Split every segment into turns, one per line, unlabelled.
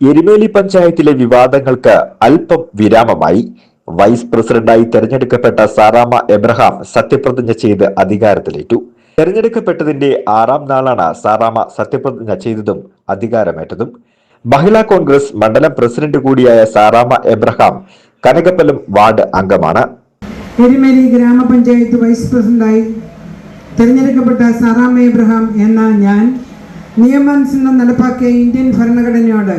എരുമേലി പഞ്ചായത്തിലെ വിവാദങ്ങൾക്ക് അല്പം വിരാമമായി. വൈസ് പ്രസിഡന്റായി തെരഞ്ഞെടുക്കപ്പെട്ട സാറാമ എബ്രഹാം സത്യപ്രതിജ്ഞ ചെയ്ത് അധികാരത്തിലേറ്റു. തെരഞ്ഞെടുക്കപ്പെട്ടതിന്റെ ആറാം നാളാണ് സാറാമ സത്യപ്രതിജ്ഞ ചെയ്തതും അധികാരമേറ്റതും. മഹിളാ കോൺഗ്രസ് മണ്ഡലം പ്രസിഡന്റ് കൂടിയായ സാറാമ എബ്രഹാം കനകപ്പലം വാർഡ് അംഗമാണ്.
എരുമേലി ഗ്രാമപഞ്ചായത്ത് വൈസ് പ്രസിഡന്റായി തിരഞ്ഞെടുക്കപ്പെട്ട സാറാമ എബ്രഹാം എന്ന ഞാൻ നിയമനുസരണം നടപ്പാക്കിയ ഇന്ത്യൻ ഭരണഘടനയോട്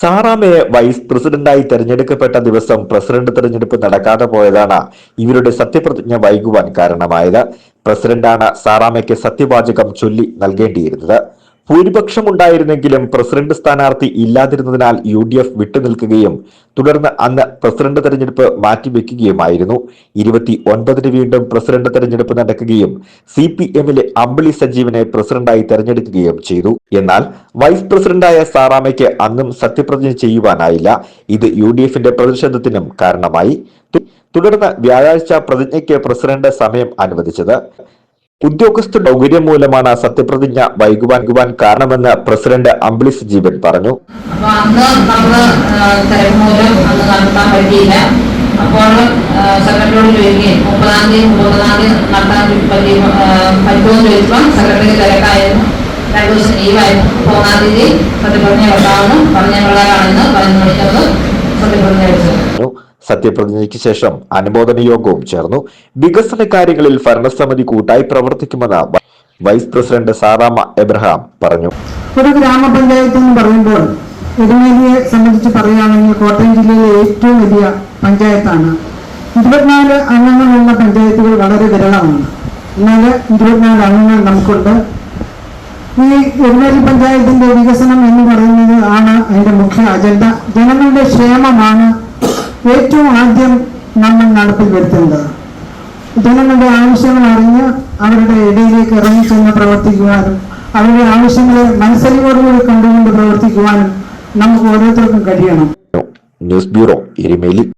സാറാമയെ വൈസ് പ്രസിഡന്റായി തെരഞ്ഞെടുക്കപ്പെട്ട ദിവസം പ്രസിഡന്റ് തെരഞ്ഞെടുപ്പ് നടക്കാതെ പോയതാണ് ഇവരുടെ സത്യപ്രതിജ്ഞ വൈകുവാൻ കാരണമായത്. പ്രസിഡന്റാണ് സാറാമയ്ക്ക് സത്യവാചകം ചൊല്ലി നൽകേണ്ടിയിരുന്നത്. ഭൂരിപക്ഷം ഉണ്ടായിരുന്നെങ്കിലും പ്രസിഡന്റ് സ്ഥാനാർത്ഥി ഇല്ലാതിരുന്നതിനാൽ യു ഡി എഫ് വിട്ടുനിൽക്കുകയും തുടർന്ന് അന്ന് പ്രസിഡന്റ് തെരഞ്ഞെടുപ്പ് മാറ്റിവെക്കുകയുമായിരുന്നു. ഇരുപത്തി ഒൻപതിന് വീണ്ടും പ്രസിഡന്റ് തെരഞ്ഞെടുപ്പ് നടക്കുകയും സി പി എമ്മിലെ അമ്പിളി സജീവനെ പ്രസിഡന്റായി തെരഞ്ഞെടുക്കുകയും ചെയ്തു. എന്നാൽ വൈസ് പ്രസിഡന്റായ സാറാമയ്ക്ക് അന്നും സത്യപ്രതിജ്ഞ ചെയ്യുവാനായില്ല. ഇത് യു ഡി എഫിന്റെ പ്രതിഷേധത്തിനും കാരണമായി. തുടർന്ന് വ്യാഴാഴ്ച പ്രതിജ്ഞയ്ക്ക് പ്രസിഡന്റ് സമയം അനുവദിച്ചത്. ഉദ്യോഗസ്ഥ സൗകര്യം മൂലമാണ് സത്യപ്രതിജ്ഞ വൈകുവാൻ വൈകുവാൻ കാരണമെന്ന് പ്രസിഡന്റ് അമ്പിളി സജീവൻ പറഞ്ഞു.
അപ്പോൾ സെക്രട്ടറിയോട് ചോദിക്കുകയും മുപ്പതാം തീയതി മുപ്പതാം തീയതി നടത്താൻ പറ്റി പറ്റുമോ എന്ന് ചോദിച്ചപ്പോൾ സെക്രട്ടറി തിരക്കായിരുന്നു. രണ്ടു ദിവസം ലീവായിരുന്നു. മൂന്നാം തീയതി സത്യപ്രതിജ്ഞ വെക്കാമെന്ന് പറഞ്ഞ പ്രകാരമാണെന്ന് പറഞ്ഞു വിളിച്ചത് സത്യപ്രതിജ്ഞ വെച്ചത്
പറഞ്ഞു. സത്യപ്രതിജ്ഞയ്ക്ക് ശേഷം അനുമോദന യോഗവും ചേർന്നു. വികസന കാര്യങ്ങളിൽ ഭരണസമിതി കൂട്ടായി പ്രവർത്തിക്കുമെന്ന് വൈസ് പ്രസിഡന്റ് സാറാമ എബ്രഹാം പറഞ്ഞു.
ഒരു ഗ്രാമപഞ്ചായത്ത് എന്ന് പറയുമ്പോൾ എരുമേലിയെ സംബന്ധിച്ച് പറയുകയാണെങ്കിൽ കോട്ടയം ജില്ലയിലെ ഏറ്റവും വലിയ പഞ്ചായത്താണ്. ഇരുപത്തിനാല് അംഗങ്ങളുള്ള പഞ്ചായത്തുകൾ വളരെ വിരളമാണ്. എന്നാൽ ഇരുപത്തിനാല് അംഗങ്ങൾ നമുക്കുണ്ട്. ഈ എരുമേലി പഞ്ചായത്തിന്റെ വികസനം എന്ന് പറയുന്നത് ആണ് അതിന്റെ മുഖ്യ അജണ്ട. ജനങ്ങളുടെ ക്ഷേമമാണ് ഏറ്റവും ആദ്യം നമ്മൾ നടപ്പിൽ വരുത്തേണ്ടത് ജനങ്ങളുടെ ആവശ്യങ്ങൾ അറിഞ്ഞ് അവരുടെ ഇടയിലേക്ക് ഇറങ്ങിച്ചെന്ന് പ്രവർത്തിക്കുവാനും അവരുടെ ആവശ്യങ്ങളെ മനസ്സലിവോടുകൂടി കണ്ടുകൊണ്ട് പ്രവർത്തിക്കുവാനും നമുക്ക് ഓരോരുത്തർക്കും കഴിയണം.
News bureau Erumeli.